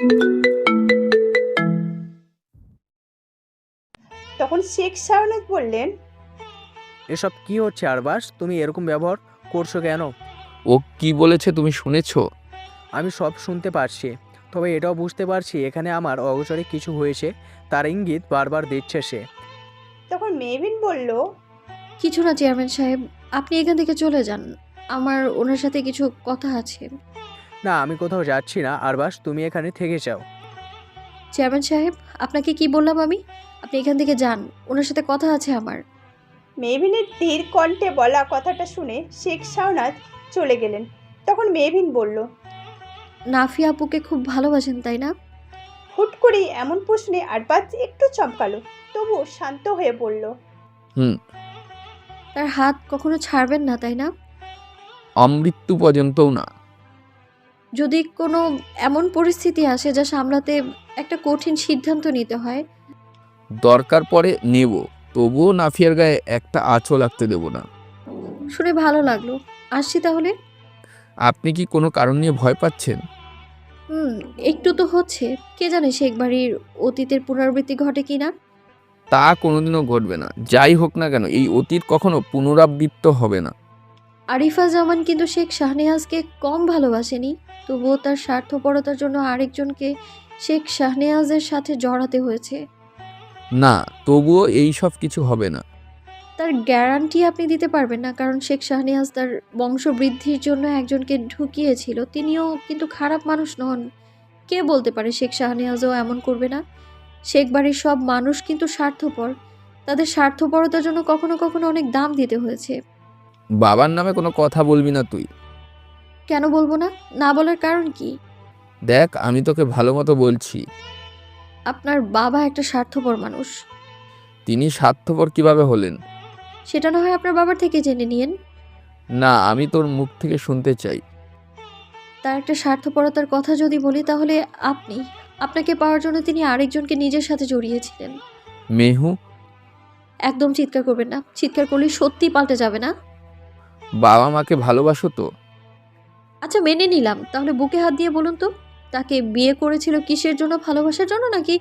তখন শেখ শাহনাজ বললেন এসব কি হচ্ছে আরবাস? তুমি এরকম ব্যবহার করছ কেন? ও কি বলেছে তুমি শুনেছো? আমি সব শুনতে পারছি তবে এটাও বুঝতে পারছি এখানে আমার অগোচরে কিছু হয়েছে তার ইঙ্গিত বারবার দিচ্ছে সে। তখন মেহবিন বলল কিছু না চেয়ারম্যান সাহেব আপনি এখান থেকে চলে যান। আমার ওনার সাথে কিছু কথা আছে। না আমি কোথাও যাচ্ছি না। আরবাস তুমি এখানে থেকে যাও। চেয়ারম্যান সাহেব আপনাকে কি বললাম আমি? আপনি এখান থেকে যান ওনার সাথে কথা আছে আমার। মেহবিনের ধীর কণ্ঠে বলা কথাটা শুনে শেখ শাহনাজ চলে গেলেন। তখন মেভিন বলল নাফি আপুকে খুব ভালোবাসেন তাই না? হুট করেই এমন প্রশ্নে আরবাজ একটু চমকালো তবু শান্ত হয়ে পড়ল হুম। তার হাত কখনো ছাড়বেন না তাই না? অমৃত্যু পর্যন্তও না। যদি কোনো এমন পরিস্থিতি আসে যা সামলাতে একটা কঠিন সিদ্ধান্ত নিতে হয়? দরকার পড়ে নেব তবুও নাফিয়ার গায়ে একটা আঁচও লাগতে দেব না। শুনে ভালো লাগল। আসছি তাহলে? আপনি কি কোনো কারণ নিয়ে ভয় পাচ্ছেন? হুম একটু তো হচ্ছে। কে জানে শেখ বাড়ির অতীতের পুনরাবৃত্তি ঘটে কি না তা কোনোদিনও ঘটবে না। যাই হোক না কেন এই অতীত কখনো পুনরাবৃত্ত হবে না। আরিফা জামান কিন্তু শেখ শাহনেহাজকে কম ভালোবাসেনি তবুও তার স্বার্থপরতার জন্য আরেকজনকে শেখ শাহনেহাজের সাথে জড়াতে হয়েছে। না তবুও এই সব কিছু হবে না। তার গ্যারান্টি আপনি দিতে পারবেন না কারণ শেখ শাহনেহাজ তার বংশবৃদ্ধির জন্য একজনকে ঢুকিয়েছিল। তিনিও কিন্তু খারাপ মানুষ নন। কে বলতে পারে শেখ শাহনেহাজও এমন করবে না? শেখ বাড়ির সব মানুষ কিন্তু স্বার্থপর। তাদের স্বার্থপরতার জন্য কখনো কখনো অনেক দাম দিতে হয়েছে। বাবার নামে কোনো কথা বলবি না তুই। কেন বলব না? না বলার কারণ কি? দেখ আমি তোকে ভালো মতো বলছি। আপনার বাবা একটা স্বার্থপর মানুষ। তিনি স্বার্থপর কীভাবে হলেন? সেটা না হয় আপনার বাবার থেকে জেনে নিয়েন। না আমি তোর মুখ থেকে শুনতে চাই। তার একটা স্বার্থপরতার কথা যদি বলি তাহলে আপনি আপনাকে পাওয়ার জন্য তিনি আরেকজনকে নিজের সাথে জড়িয়েছিলেন। মেহু? একদম চিৎকার করবেন না। চিৎকার করলে সত্যি পাল্টে যাবে না? বাবা মাকে ভালোবাসো তো? আচ্ছা মেনে নিলাম। তাহলে বুকে হাত দিয়ে বলুন তো তাকে বিয়ে করেছিল কিসের জন্য ভালোবাসার জন্য নাকি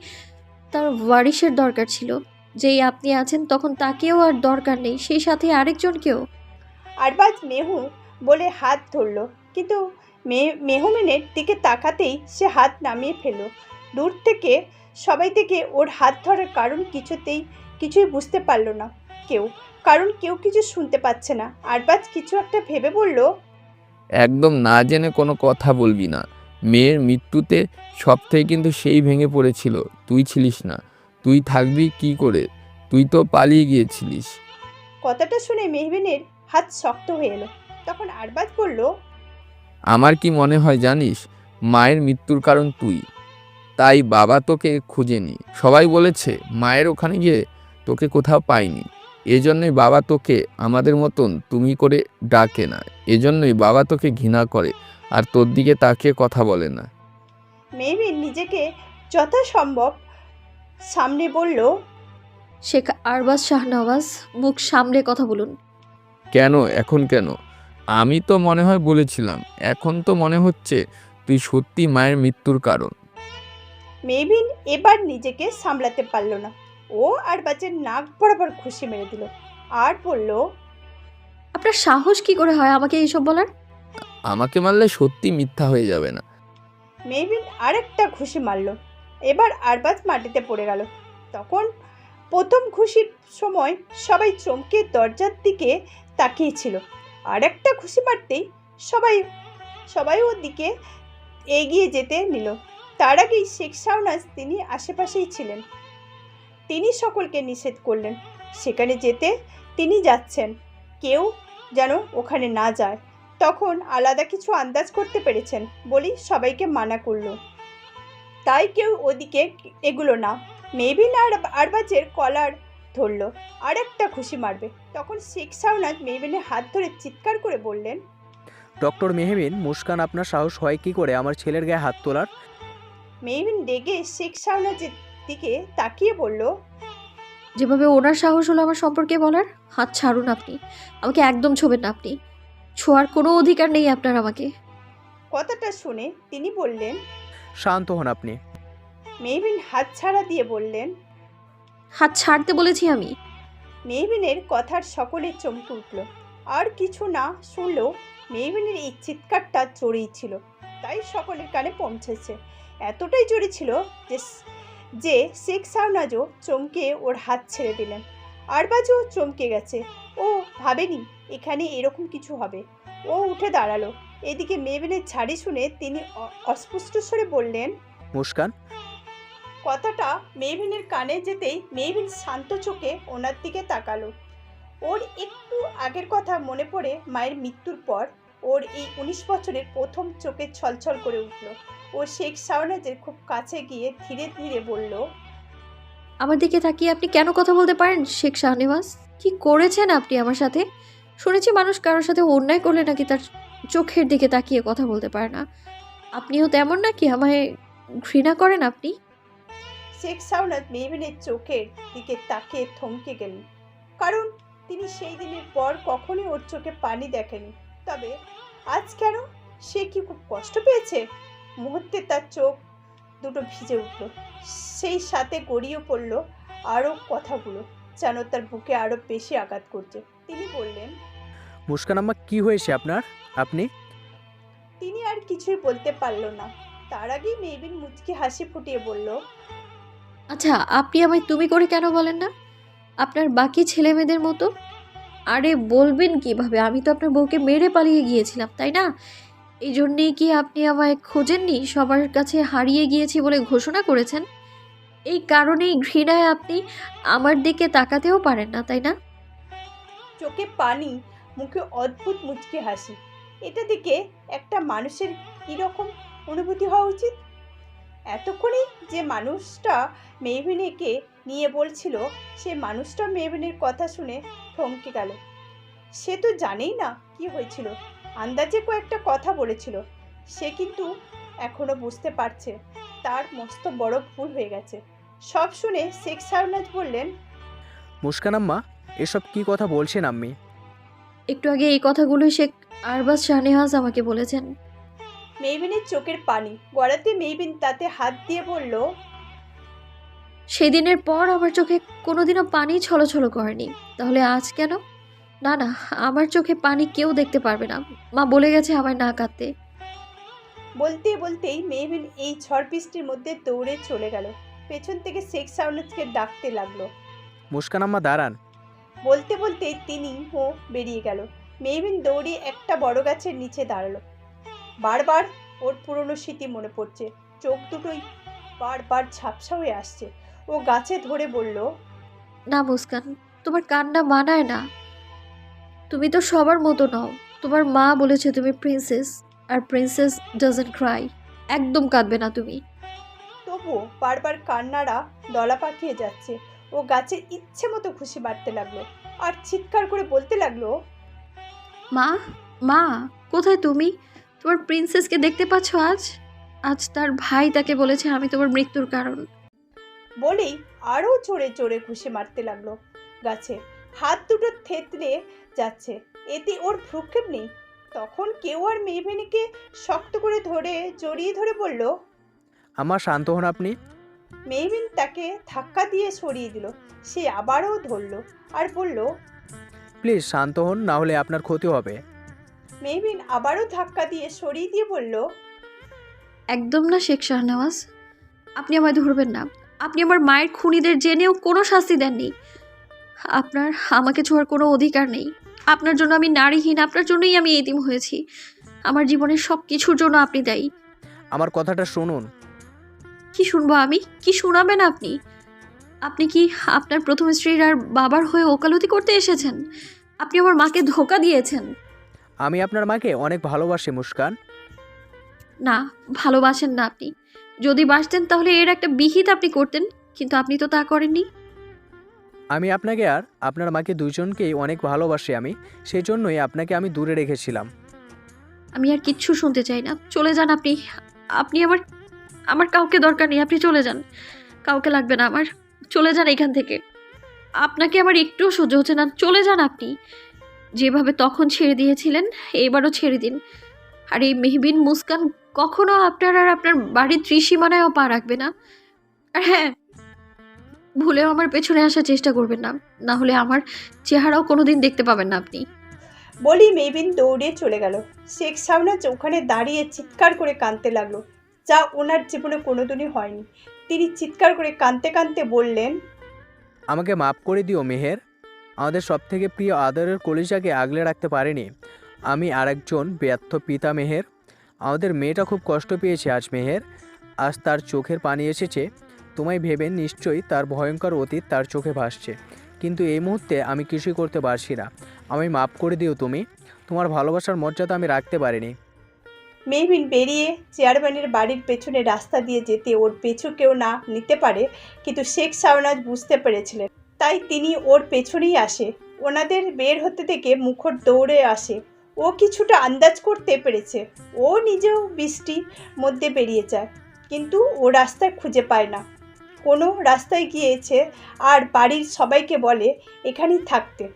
তার ওয়ারিশের দরকার ছিল? যেই আপনি আছেন তখন তাকেও আর দরকার নেই সেই সাথে আরেকজনকেও। আরবাজ মেহু বলে হাত ধরল কিন্তু মে- মেহমেনের দিকে তাকাতেই সে হাত নামিয়ে ফেলল। দূর থেকে সবাই থেকে ওর হাত ধরার কারণ কিছুতেই কিছুই বুঝতে পারল না কেউ। কারণ কেউ কিছু শুনতে পাচ্ছে না। আরবাজ কিছু একটা ভেবে বলল একদম না জেনে কোনো কথা বলবি না। মেয়ের মৃত্যুতে সব থেকে কিন্তু সেই ভেঙে পড়েছিল। তুই ছিলিস না। তুই থাকবি কি করে? তুই তো পালিয়ে গিয়েছিলিস। কথাটা শুনে মেহবিনের হাত শক্ত হয়ে এলো। তখন আরবাজ বলল আমার কি মনে হয় জানিস মায়ের মৃত্যুর কারণ তুই। তাই বাবা তোকে খুঁজেনি। সবাই বলেছে মায়ের ওখানে গিয়ে তোকে কোথাও পাইনি এজন্যই বাবা তোকে আমাদের মতন তুমি করে ডাকে না। এজন্যই বাবা তোকে ঘৃণা করে আর তোর দিকে তাকিয়ে কথা বলে না। মেহবিন নিজেকে যথাসম্ভব সামনে বলল শেখ আরবাজ শাহনওয়াজ মুখ সামলে কথা বলুন। কেন? এখন কেন? আমি তো মনে হয় বলেছিলাম এখন তো মনে হচ্ছে তুই সত্যি মায়ের মৃত্যুর কারণ। মেহবিন এবার নিজেকে সামলাতে পারল না। ও আরবাজের নাক বরাবর খুশি মেরে দিল। আর বলল আপনার সাহস কি করে হয় আমাকে এইসব বলার? আমাকে মারলে সত্যি মিথ্যা হয়ে যাবে না। মেহবিন আরেকটা ঘুষি মারল। এবার আরবাজ মাটিতে পড়ে গেল। তখন প্রথম ঘুষির সময় সবাই চমকে দরজার দিকে তাকিয়েছিল আর একটা ঘুষি মারতেই সবাই সবাই ওর দিকে এগিয়ে যেতে নিল। তার আগেই শেখ শাহনাজ তিনি আশেপাশেই ছিলেন। তিনি সকলকে নিষেধ করলেন। সেখানে যেতে তিনি যাচ্ছেন। কেউ যেন ওখানে না যায়। তখন আলাদা কিছু আন্দাজ করতে পেরেছেন বলেই সবাইকে মানা করল। তাই কেউ ওদিকে এগুলো না। মেবিন আর আরবাজের কলার ধরল আর একটা খুশি মারবে। তখন শেখ শাহনাজ মেবিনের হাত ধরে চিৎকার করে বললেন ডক্টর মেহবিন মুস্কান আপনার সাহস হয় কি করে আমার ছেলের গায়ে হাত তোলার? মেবিন রেগে শেখ শাহনাজের দিকে তাকিয়ে বলল যেভাবে ওনার সাহস হলো আমার সম্পর্কে বলার হাত ছাড়ুন আপনি। আমাকে একদম ছোবেন না আপনি। ছোঁয়ার কোনো অধিকার নেই আপনার আমাকে। কথাটা শুনে তিনি বললেন শান্ত হন আপনি। মেহবিন হাত ছাড়া দিয়ে বললেন হাত ছাড়তে বলেছি আমি। মেহবিনের কথার সকলে চমকে উঠল। আর কিছু না শুনলেও মেহবিনের এই চিৎকারটা জোরেই ছিল। তাই সকলের কানে পৌঁছেছে। এতটাই জোরে ছিল যে যে শেখ সাউনাজও চমকে ওর হাত ছেড়ে দিলেন। আরবাজও চমকে গেছে। ও ভাবেনি এখানে এরকম কিছু হবে। ও উঠে দাঁড়াল। এদিকে মেহবিনের ঝাড়ি শুনে তিনি অস্পষ্ট স্বরে বললেন মুস্কান। কথাটা মেহবিনের কানে যেতেই মেহবিন শান্ত চোখে ওনার দিকে তাকালো। ওর একটু আগের কথা মনে পড়ে মায়ের মৃত্যুর পর ওর এই উনিশ বছরের প্রথম চোখে ছলছল করে উঠল। ও শেখ শাওনাজের খুব কাছে গিয়ে ধীরে ধীরে বলল আমার দিকে তাকিয়ে আপনি কেন কথা বলতে পারেন শেখ শাহনেওয়াজ কি করেছেন আপনি আমার সাথে? শুনেছি মানুষ কারোর সাথে অন্যায় করলে নাকি তার চোখের দিকে তাকিয়ে কথা বলতে পারে না। আপনিও তেমন নাকি? আমায় ঘৃণা করেন আপনি? শেখ শাওনাজ মেহবিনের চোখের দিকে তাকিয়ে থমকে গেলেন। কারণ তিনি সেই দিনের পর কখনোই ওর চোখে পানি দেখেনি তবে আজ কেন? সে কি খুব কষ্ট পেয়েছে? মুহূর্তে তার চোখ দুটো ভিজে উঠল। সেই সাথে গড়িয়ে পড়ল আরও কথাগুলো যেন তার বুকে আরও বেশি আঘাত করছে। তিনি বললেন মুস্কান আম্মা কি হয়েছে আপনার? আপনি? তিনি আর কিছুই বলতে পারল না। তার আগেই মেহবিন মুচকি হাসি ফুটিয়ে বলল আচ্ছা আপনি আমায় তুমি করে কেন বলেন না? আপনার বাকি ছেলে মেয়েদের মতো? আরে বলবেন কীভাবে? আমি তো আপনার বউকে মেরে পালিয়ে গিয়েছিলাম, তাই না? এই জন্যেই কি আপনি আমায় খোঁজেননি? সবার কাছে হারিয়ে গিয়েছি বলে ঘোষণা করেছেন? এই কারণেই ঘৃণায় আপনি আমার দিকে তাকাতেও পারেন না, তাই না? চোখে পানি, মুখে অদ্ভুত মুচকি হাসি। এটা দেখে একটা মানুষের কীরকম অনুভূতি হওয়া উচিত? এতক্ষণে যে মানুষটা মেহবিনেকে নিয়ে বলছিল সে মানুষটা মেহবিনের কথা শুনে থমকে গেল। সে তো জানেই না কি হয়েছিল। আন্দাজে কয়েকটা কথা বলেছিল। সে কিন্তু এখনও বুঝতে পারছে। তার মস্ত বড় ভুল হয়ে গেছে। সব শুনে শেখ সারনাজ বললেন মুস্কান আম্মা এসব কি কথা বলছেন আম্মি? একটু আগে এই কথাগুলোই শেখ আরবাজ শাহনেহাজ আমাকে বলেছেন। মেহবিনের চোখের পানি। গড়াতে মেহবিন তাতে হাত দিয়ে বলল সেদিনের পর আমার চোখে কোনোদিনও পানি ছলছল করেনি। তাহলে আজ কেন? না না আমার চোখে পানি কেউ দেখতে পারবে না। মা বলে গেছে আমায় না কাঁদতে। বলতে বলতেই মেহবিন এই ঝড় বৃষ্টির মধ্যে দৌড়ে চলে গেল। পেছন থেকে শেখ সাউনাজকে ডাকতে লাগল। মুস্কান আম্মা দাঁড়ান। বলতে বলতে তিনি হো বেরিয়ে গেল। মেহবিন দৌড়ে একটা বড় গাছের নিচে দাঁড়াল। বারবার ওর পুরনো স্মৃতি মনে পড়ছে। চোখ দুটোই বারবার ঝাপসা হয়ে আসছে। ও গাছে ধরে বলল না মুস্কান তোমার কান্না মানায় না। তুমি তো সবার মতো নও। তোমার মা বলেছে তুমি প্রিন্সেস আর প্রিন্সেস ডাজন্ট ক্রাই। একদম কাঁদবে না তুমি। তবুও বারবার কান্নারা দলা পাকিয়ে যাচ্ছে। ও গাছে ইচ্ছে মতো খুশি বাড়তে লাগল। আর চিৎকার করে বলতে লাগল মা মা কোথায় তুমি? তোমার প্রিন্সেসকে দেখতে পাচ্ছ আজ? আজ তার ভাই তাকে বলেছে আমি তোমার মৃত্যুর কারণ। বলেই আরও জোরে জোরে ঘুষি মারতে লাগল। গাছে হাত দুটো থেতলে যাচ্ছে এতে ওর ভ্রুক্ষেপ নেই। তখন কেউ আর মেহভেনিকে শক্ত করে ধরে জড়িয়ে ধরে বলল আমার শান্ত হন আপনি। মেহবিন তাকে ধাক্কা দিয়ে সরিয়ে দিল সে আবারও ধরলো আর বলল প্লিজ শান্ত হন না হলে আপনার ক্ষতি হবে। মেহবিন আবারও ধাক্কা দিয়ে সরিয়ে দিয়ে বলল একদম না শেখ শাহনওয়াজ। আপনি আমায় ধরবেন না। আপনি আমার মায়ের খুনিদের জেনেও কোনো শাস্তি দেননি। আপনার আমাকে ছোঁয়ার কোনো অধিকার নেই। আপনার জন্য আমি নারীহীন আপনার জন্যই আমি এতিম হয়েছি। আমার জীবনের সব কিছুর জন্য আপনি দায়ী। আমার কথাটা শুনুন। কি শুনব আমি? কি শোনাবেন আপনি? আপনি কি আপনার প্রথম স্ত্রীর আর বাবার হয়ে ওকালতি করতে এসেছেন? আপনি আমার মাকে ধোকা দিয়েছেন। আমি আপনার মাকে অনেক ভালোবাসি মুস্কান। না ভালোবাসেন না আপনি। যদি বাসতেন তাহলে এর একটা বিহিত আপনি করতেন কিন্তু আপনি তো তা করেননি। আমি আপনাকে আর আপনার মাকে দুজনকেই অনেক ভালোবাসি আমি সেই জন্যই আপনাকে আমি দূরে রেখেছিলাম। আমি আর কিচ্ছু শুনতে চাই না। চলে যান আপনি। আপনি আমার আমার কাউকে দরকার নেই আপনি চলে যান। কাউকে লাগবে না আমার। চলে যান এখান থেকে। আপনাকে আমার একটুও সহ্য হচ্ছে না। চলে যান আপনি। যেভাবে তখন ছেড়ে দিয়েছিলেন এবারও ছেড়ে দিন। আর এই মেহবিন মুস্কান কখনো আপনার আর আপনার বাড়ির ত্রিসীমানায়ও পা রাখবে না। আর হ্যাঁ ভুলেও আমার পেছনে আসার চেষ্টা করবেন না। না হলে আমার চেহারাও কোনোদিন দেখতে পাবেন না আপনি। বলি মেবিন দৌড়ে চলে গেল। শেখ শাহনাজ ওখানে দাঁড়িয়ে চিৎকার করে কাঁদতে লাগল। যা ওনার জীবনে কোনোদিনই হয়নি। তিনি চিৎকার করে কাঁদতে কাঁদতে বললেন আমাকে মাফ করে দিও মেহের। আমাদের সবথেকে প্রিয় আদরের কলিজাকে আগলে রাখতে পারেনি। আমি আরেকজন ব্যর্থ পিতা মেহের। আমাদের মেয়েটা খুব কষ্ট পেয়েছে আজ মেহের। আজ তার চোখের পানি এসেছে। তোমায় ভেবে নিশ্চয়ই তার ভয়ঙ্কর অতীত তার চোখে ভাসছে। কিন্তু এই মুহূর্তে আমি কিছুই করতে পারছি না। আমি মাফ করে দিও তুমি। তোমার ভালোবাসার মর্যাদা আমি রাখতে পারিনি। মেহবিন বেরিয়ে চেয়ারম্যানের বাড়ির পেছনে রাস্তা দিয়ে যেতে ওর পেছু কেউ না নিতে পারে, কিন্তু শেখ শাহনাজ বুঝতে পেরেছিলেন। তাই তিনি ওর পেছনেই আসে। ওনাদের বের হতে থেকে মুখর দৌড়ে আসে। ও কিছুটা আন্দাজ করতে পেরেছে। ও নিজেও বৃষ্টির মধ্যে বেরিয়ে যায়। কিন্তু ও রাস্তায় খুঁজে পায় না। কোনো রাস্তায় গিয়েছে আর বাড়ির সবাইকে বলে, এখানেই থাকতে।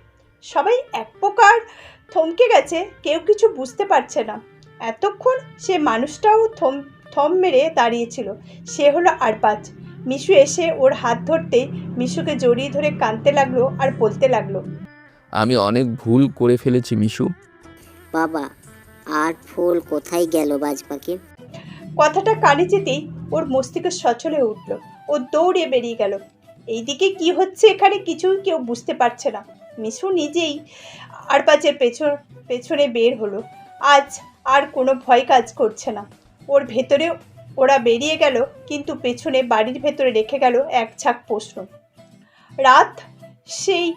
সবাই এক প্রকার থমকে গেছে, কেউ কিছু বুঝতে পারছে না। এতক্ষণ সে মানুষটাও থম থম মেরে দাঁড়িয়েছিল। সে হলো আরবাজ। মিশু এসে ওর হাত ধরতে মিশুকে জড়িয়ে ধরে কাঁদতে লাগল আর বলতে লাগল আমি অনেক ভুল করে ফেলেছি মিশু। বাবা আর ফুল কোথায় গেল বাজ পাখি কথাটা কানে যেতেই ওর মস্তিষ্ক সচল হয়ে উঠল। ও দৌড়ে বেরিয়ে গেল। এইদিকে কি হচ্ছে এখানে কিছুই কেউ বুঝতে পারছে না। মিশু নিজেই আরবাজের পেছন পেছনে বের হলো। আজ আর কোনো ভয় কাজ করছে না। ওর ভেতরে ওরা বেরিয়ে গেল, কিন্তু পেছনে বাড়ির ভেতরে রেখে গেল এক ঝাঁক প্রশ্ন। রাত? সেই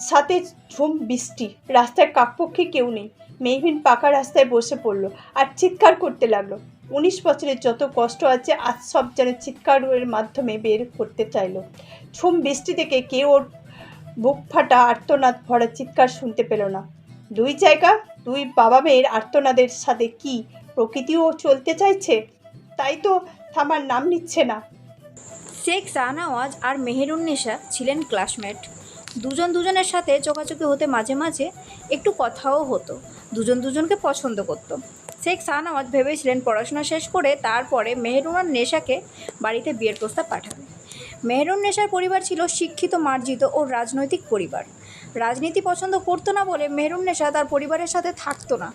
সাথে ঝুম বৃষ্টি। রাস্তায় কাকপক্ষে কেউ নেই। মেহবিন পাকা রাস্তায় বসে পড়ল আর চিৎকার করতে লাগল। উনিশ বছরের যত কষ্ট আছে, আজ সব যেন চিৎকারের মাধ্যমে বের করতে চাইলো। ঝুম বৃষ্টি থেকে কেউ ওর বুক ফাটা আর্তনাদ ভরা চিৎকার শুনতে পেল না। দুই জায়গা, দুই বাবা মেয়ের আর্তনাদের সাথে কি প্রকৃতিও চলতে চাইছে? তাই তো থামার নাম নিচ্ছে না। শেখ শাহনওয়াজ আর মেহেরুন্নেসা ছিলেন ক্লাসমেট। দুজন দুজনের সাথে চোখাচোখি হতে মাঝে মাঝে একটু কথাও হতো। দুজন দুজনকে পছন্দ করত। শেখ শাহনওয়াজ ভেবেছিলেন পড়াশোনা শেষ করে তারপরে মেহেরুন আর নেশাকে বাড়িতে বিয়ের প্রস্তাব পাঠাবে। মেহেরুন নেশার পরিবার ছিল শিক্ষিত, মার্জিত ও রাজনৈতিক পরিবার। রাজনীতি পছন্দ করতো না বলে মেহরুন নেশা তার পরিবারের সাথে থাকতো না।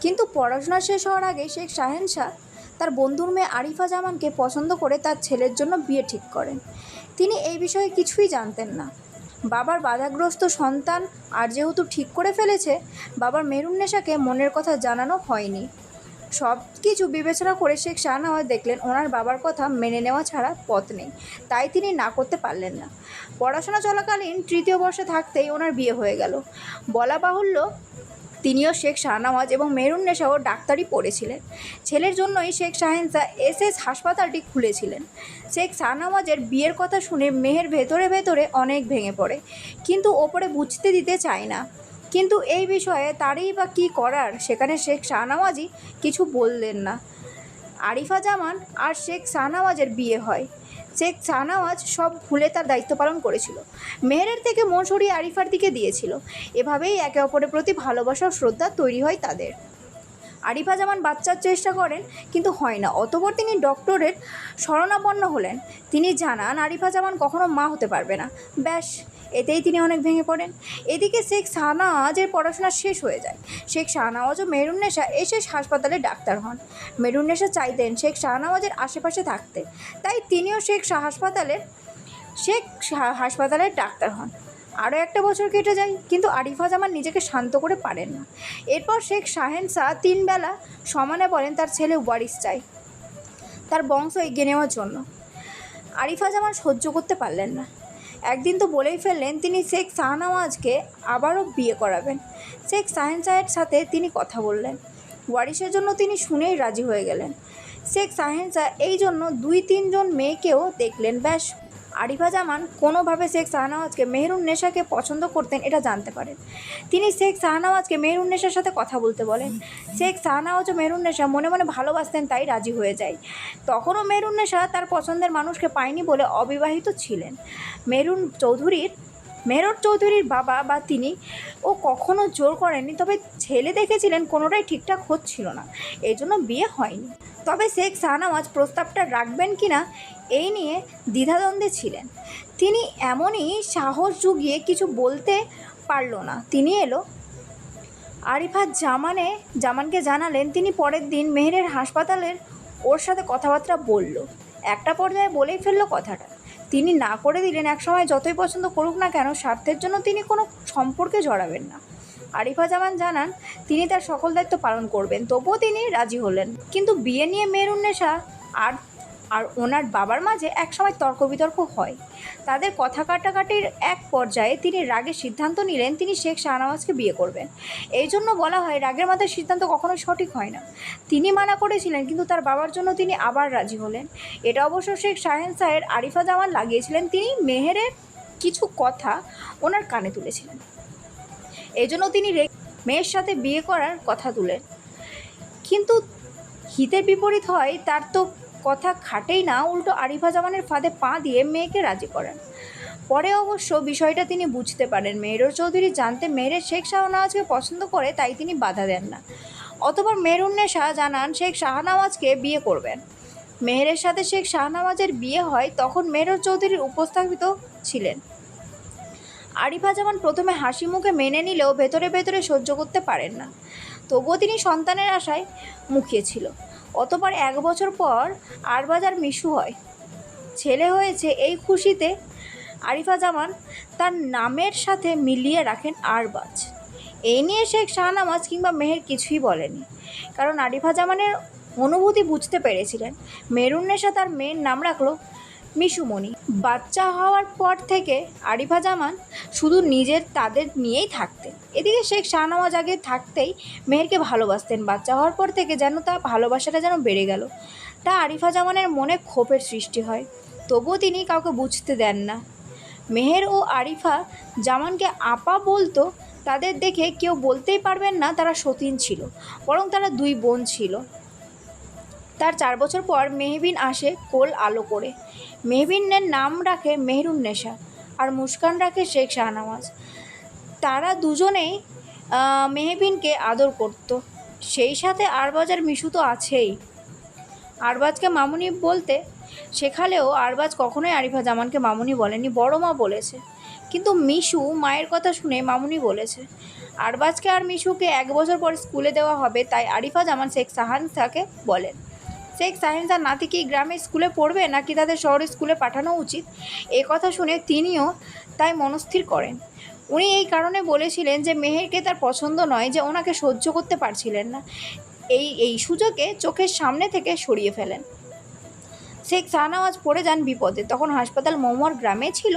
কিন্তু পড়াশোনা শেষ হওয়ার আগে শেখ শাহেন শাহ তার বন্ধুর মেয়ে আরিফা জামানকে পছন্দ করে তার ছেলের জন্য বিয়ে ঠিক করেন। তিনি এই বিষয়ে কিছুই জানতেন না। বাবার বাধাগ্রস্ত সন্তান আর যেহেতু ঠিক করে ফেলেছে, বাবার মেরুন নেশাকে মনের কথা জানানো হয়নি। সব কিছু বিবেচনা করে শেখ শাহনওয়াজ দেখলেন ওনার বাবার কথা মেনে নেওয়া ছাড়া পথ নেই। তাই তিনি না করতে পারলেন না। পড়াশোনা চলাকালীন তৃতীয় বর্ষে থাকতেই ওনার বিয়ে হয়ে গেল। বলা বাহুল্য তিনিও শেখ শাহনওয়াজ এবং মেরুন্নেশাও ডাক্তারি পড়েছিলেন। ছেলের জন্যই শেখ শাহেনসা এস এস হাসপাতালটি খুলেছিলেন। শেখ শাহনওয়াজের বিয়ের কথা শুনে মেহের ভেতরে ভেতরে অনেক ভেঙে পড়ে। কিন্তু ওপরে বুঝতে দিতে চায় না। কিন্তু এই বিষয়ে তারই বা কী করার সেখানে শেখ শাহনওয়াজই কিছু বললেন না। আরিফা জামান আর শেখ শাহনওয়াজের বিয়ে হয়। শেখ শাহনওয়াজ সব ভুলে তার দায়িত্ব পালন করেছিল। মেহেরের থেকে মন সরিয়ে আরিফার দিকে দিয়েছিল। এভাবেই একে অপরের প্রতি ভালোবাসা ও শ্রদ্ধা তৈরি হয় তাদের। আরিফা জামান বাচ্চার চেষ্টা করেন, কিন্তু হয় না। অতপর তিনি ডক্টরের শরণাপন্ন হলেন। তিনি জানান, আরিফা জামান কখনো মা হতে পারবে না। ব্যাস এতেই তিনি অনেক ভেঙে পড়েন। এদিকে শেখ শাহনওয়াজের পড়াশোনা শেষ হয়ে যায়। শেখ শাহনওয়াজ ও মেরুন্নেশা এসে হাসপাতালে ডাক্তার হন। মেরুন্নেশা চাইতেন শেখ শাহনওয়াজের আশেপাশে থাকতে। তাই তিনিও শেখ হাসপাতালের শেখ হাসপাতালের ডাক্তার হন। আরও একটা বছর কেটে যায়, কিন্তু আরিফা জামান নিজেকে শান্ত করে পারেন না। এরপর শেখ শাহেন শাহ তিনবেলা সমানে বলেন তার ছেলে ওয়ারিস চাই। তার বংশ এগিয়ে নেওয়ার জন্য। আরিফা জামান সহ্য করতে পারলেন না। একদিন তো বলেই ফেললেন তিনি শেখ শাহনওয়াজকে আবারও বিয়ে করাবেন। শেখ সাহেন শাহের সাথে তিনি কথা বললেন। ওয়ারিসের জন্য তিনি শুনেই রাজি হয়ে গেলেন। শেখ সাহেন শাহ এই জন্য দুই তিনজন মেয়েকেও দেখলেন, ব্যাস। আরিফা জামান কোনোভাবে শেখ শাহনওয়াজকে মেহরুন নেশাকে পছন্দ করতেন এটা জানতে পারেন। তিনি শেখ শাহনওয়াজকে মেহরুন নেশার সাথে কথা বলতে বলেন। শেখ শাহনওয়াজ ও মেহরুন নেশা মনে মনে ভালোবাসতেন তাই রাজি হয়ে যায়। তখনও মেহরুন নেশা তার পছন্দের মানুষকে পায়নি বলে অবিবাহিত ছিলেন। মেরুন চৌধুরীর মেহরর চৌধুরীর বাবা বা তিনি ও কখনো জোর করেননি, তবে ছেলে দেখেছিলেন কোনোটাই ঠিকঠাক হচ্ছিল না। এই জন্য বিয়ে হয়নি। তবে শেখ শাহনওয়াজ প্রস্তাবটা রাখবেন কি না এই নিয়ে দ্বিধাদ্বন্দ্বে ছিলেন। তিনি এমনই সাহস জুগিয়ে কিছু বলতে পারল না। তিনি এলো, আরিফা জামানে, জামানকে জানালেন, তিনি পরের দিন মেহেরের হাসপাতালের ওর সাথে কথাবার্তা বলল। একটা পর্যায়ে বলেই ফেলল কথাটা। তিনি না করে দিলেন এক সময় যতই পছন্দ করুক না কেন, স্বার্থের জন্য তিনি কোনো সম্পর্কে জড়াবেন না। আরিফা জামান জানান, তিনি তার সকল দায়িত্ব পালন করবেন, তবুও তিনি রাজি হলেন। কিন্তু বিয়ে নিয়ে মেয়ের উন্নেষা আর আর ওনার বাবার মাঝে একসময় তর্ক বিতর্ক হয়। তাদের কথা কাটাকাটির এক পর্যায়ে তিনি রাগের সিদ্ধান্ত নিলেন তিনি শেখ শাহনওয়াজকে বিয়ে করবেন। এই জন্য বলা হয় রাগের মাথায় সিদ্ধান্ত কখনো সঠিক হয় না। তিনি মানা করেছিলেন কিন্তু তার বাবার জন্য তিনি আবার রাজি হলেন। এটা অবশ্য শেখ শাহেন সাহের আরিফা জামান লাগিয়েছিলেন। তিনি মেহেরের কিছু কথা ওনার কানে তুলেছিলেন। এই জন্য তিনি মেয়ের সাথে বিয়ে করার কথা তুলেন। কিন্তু হিতের বিপরীত হয় তার তো কথা খাটেই না, উল্টো আরিফা জামানের ফাঁদে পা দিয়ে মেয়েকে রাজি করেন। পরে অবশ্য বিষয়টা তিনি বুঝতে পারেন। মেহরুর চৌধুরী জানতে মেয়েরের শেখ শাহনওয়াজকে পছন্দ করে, তাই তিনি বাধা দেন না। অতপর মেহরুন্নেশা জানান, শেখ শাহনওয়াজকে বিয়ে করবেন। মেহেরের সাথে শেখ শাহনওয়াজের বিয়ে হয় তখন মেহরুর চৌধুরী উপস্থাপিত ছিলেন। আরিফা জামান প্রথমে হাসি মুখে মেনে নিলেও ভেতরে ভেতরে সহ্য করতে পারেন না। তবুও তিনি সন্তানের আশায় মুখিয়েছিল অতপর এক বছর পর আরবাজার মিশু হয়। ছেলে হয়েছে এই খুশিতে আরিফা জামান তার নামের সাথে মিলিয়ে রাখেন আরবাজ। এই নিয়ে শেখ শাহনামাজ কিংবা মেহের কিছুই বলেনি। কারণ আরিফা জামানের অনুভূতি বুঝতে পেরেছিলেন। মেরুন্নেশা তার মেয়ের নাম রাখল মিশুমণি বাচ্চা হওয়ার পর থেকে আরিফা জামান শুধু নিজের তাদের নিয়েই থাকতেন। এদিকে শেখ শাহনওয়াজ আগে থাকতেই মেহেরকে ভালোবাসতেন। বাচ্চা হওয়ার পর থেকে যেন তা ভালোবাসাটা যেন বেড়ে গেল। তা আরিফা জামানের মনে ক্ষোভের সৃষ্টি হয়। তবুও তিনি কাউকে বুঝতে দেন না। মেহের ও আরিফা জামানকে আপা বলতো, তাদের দেখে কেউ বলতেই পারবেন না তারা সতীন ছিল, বরং তারা দুই বোন ছিল। তার চার বছর পর মেহবিন আসে কোল আলো করে। মেহবিনের নাম রাখে মেহরুন নেশা আর মুস্কান রাখে শেখ শাহনওয়াজ। তারা দুজনেই মেহবিনকে আদর করত। সেই সাথে আরবাজার মিশু তো আছেই। আরবাজকে মামুনি বলতে শেখালেও আরবাজ কখনোই আরিফা জামানকে মামুনি বলেনি, বড় মা বলেছে। কিন্তু মিশু মায়ের কথা শুনে মামুনি বলেছে, আরবাজকে আর মিশুকে এক বছর পর স্কুলে দেওয়া হবে, তাই আরিফা জামান শেখ সাহানসাকে বলেন। শেখ সাহেন্সার নাতি কি গ্রামের স্কুলে পড়বে নাকি তাদের শহরের স্কুলে পাঠানো উচিত? এ কথা শুনে তিনিও তাই মনস্থির করেন। উনি এই কারণে বলেছিলেন যে মেহেরকে তার পছন্দ নয় যে ওনাকে সহ্য করতে পারছিলেন না। এই এই সুযোগে চোখের সামনে থেকে সরিয়ে ফেলেন। শেখ শাহনওয়াজ পড়ে যান বিপদে। তখন হাসপাতাল মহুয়ার গ্রামে ছিল।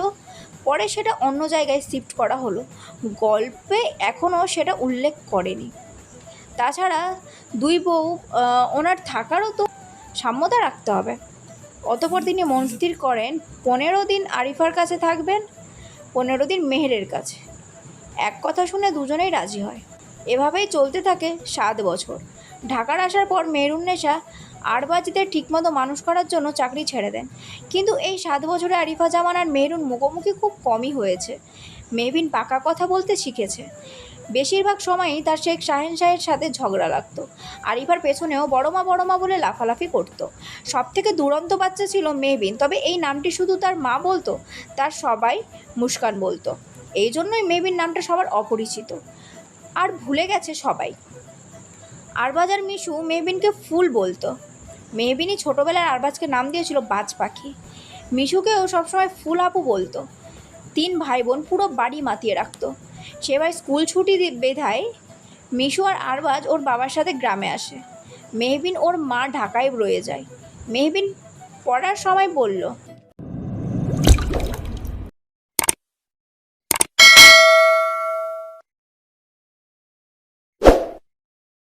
পরে সেটা অন্য জায়গায় শিফট করা হলো। গল্পে এখনও সেটা উল্লেখ করেনি। তাছাড়া দুই বউ ওনার থাকারও তো সাম্যতা রাখতে হবে। অতপর তিনি মনস্থির করেন, পনেরো দিন আরিফার কাছে থাকবেন, পনেরো দিন মেহেরের কাছে। এক কথা শুনে দুজনেই রাজি হয়। এভাবেই চলতে থাকে সাত বছর। ঢাকার আসার পর মেহরুন্নেশা আরবাজিদের ঠিকমতো মানুষ করার জন্য চাকরি ছেড়ে দেন। কিন্তু এই সাত বছরে আরিফা জামান আর মেহরুন মুখোমুখি খুব কমই হয়েছে। মেহবিন পাকা কথা বলতে শিখেছে। বেশিরভাগ সময়ই তার শেখ শাহেন শাহের সাথে ঝগড়া লাগতো। আরিফার পেছনেও বড়মা বড়মা বলে লাফালাফি করতো। সব থেকে দুরন্ত বাচ্চা ছিল মেহবিন, তবে এই নামটি শুধু তার মা বলতো, তার সবাই মুস্কান বলতো। এই জন্যই মেহবিন নামটা সবার অপরিচিত। আর ভুলে গেছে সবাই। আরবাজার মিশু মেহবিনকে ফুল বলতো। মেহবিনই ছোটোবেলায় আরবাজকে নাম দিয়েছিল বাজ পাখি। মিশুকেও সবসময় ফুল আপু বলতো। তিন ভাই বোন পুরো বাড়ি মাতিয়ে রাখতো। সেবার স্কুল ছুটি বেধায় মিশু আর আরবাজ ওর বাবার সাথে গ্রামে আসে। মেহবিন ওর মা ঢাকায় রয়ে যায়। মেহবিন পড়ার সময় বলল